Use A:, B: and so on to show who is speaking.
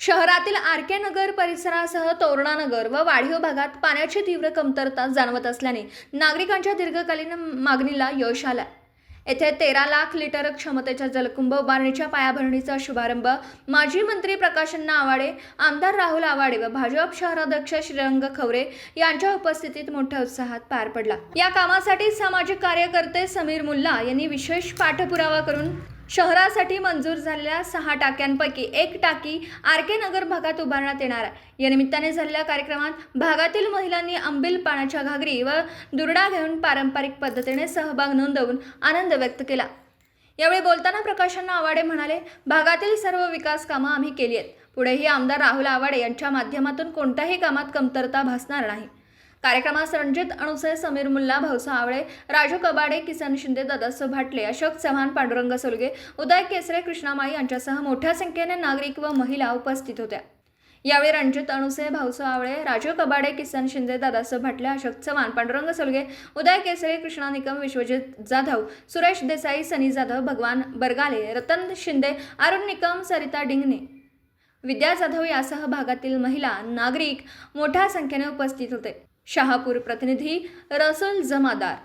A: शहरातील आर के नगर परिसरासह तोरणानगर व वाढीव भागात पाण्याची तीव्र कमतरता जाणवत असल्याने नागरिकांच्या दीर्घकालीन मागणीला यश आलं येथे तेरा लाख लिटर क्षमतेच्या जलकुंभ उभारणीच्या पायाभरणीचा शुभारंभ माजी मंत्री प्रकाशन्ना आवाडे आमदार राहुल आवाडे व भाजप शहराध्यक्ष श्रीरंग खवरे यांच्या उपस्थितीत मोठ्या उत्साहात पार पडला. या कामासाठी सामाजिक कार्यकर्ते समीर मुल्ला यांनी विशेष पाठपुरावा करून शहरासाठी मंजूर झालेल्या सहा टाक्यांपैकी एक टाकी आर के नगर भागात उभारण्यात येणार आहे. या निमित्ताने झालेल्या कार्यक्रमात भागातील महिलांनी आंबील पाण्याच्या घागरी व दुरडा घेऊन पारंपरिक पद्धतीने सहभाग नोंदवून आनंद व्यक्त केला. यावेळी बोलताना प्रकाशांना आवाडे म्हणाले भागातील सर्व विकास कामं आम्ही केली आहेत. पुढेही आमदार राहुल आवाडे यांच्या माध्यमातून कोणत्याही कामात कमतरता भासणार नाही. कार्यक्रमात रणजित अणुसे समीर मुल्ला भाऊसा आवळे राजू कबाडे किसन शिंदे दादास भाटले अशोक चव्हाण पांडुरंग सोलगे उदय केसरे कृष्णामाई यांच्यासह मोठ्या संख्येने नागरिक व महिला उपस्थित होत्या. यावेळी रणजित अणुसे भाऊसो आवळे राजू कबाडे किसन शिंदे दादासो भाटले अशोक चव्हाण पांडुरंग सोलगे उदय केसरे कृष्णा निकम विश्वजित जाधव सुरेश देसाई सनी जाधव भगवान बरगाले रतन शिंदे अरुण निकम सरिता डिंगणे. विद्या जाधव यासह भागातील महिला नागरिक मोठ्या संख्येने उपस्थित होते. शहापूर प्रतिनिधी रसल जमादार.